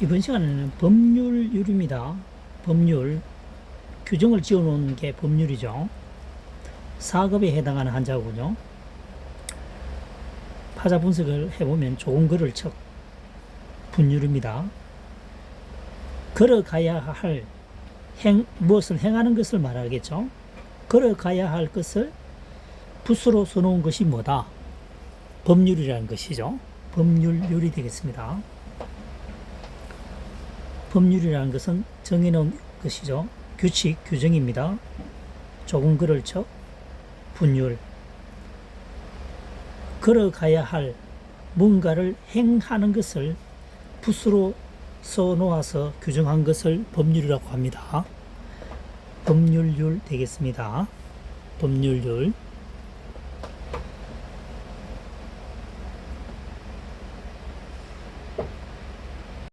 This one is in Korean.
이번 시간에는 법률율입니다. 법률. 규정을 지어 놓은 게 법률이죠. 사급에 해당하는 한자군요. 파자 분석을 해보면 좋은 글을 척 분율입니다. 걸어가야 할 행, 무엇을 행하는 것을 말하겠죠. 걸어가야 할 것을 붓으로 써놓은 것이 뭐다? 법률이라는 것이죠. 법률률이 되겠습니다. 법률이라는 것은 정해놓은 것이죠. 규칙, 규정입니다. 조금 글을 쳐 분율. 걸어가야 할 뭔가를 행하는 것을 붓으로 써놓아서 규정한 것을 법률이라고 합니다. 법률률 되겠습니다. 법률률.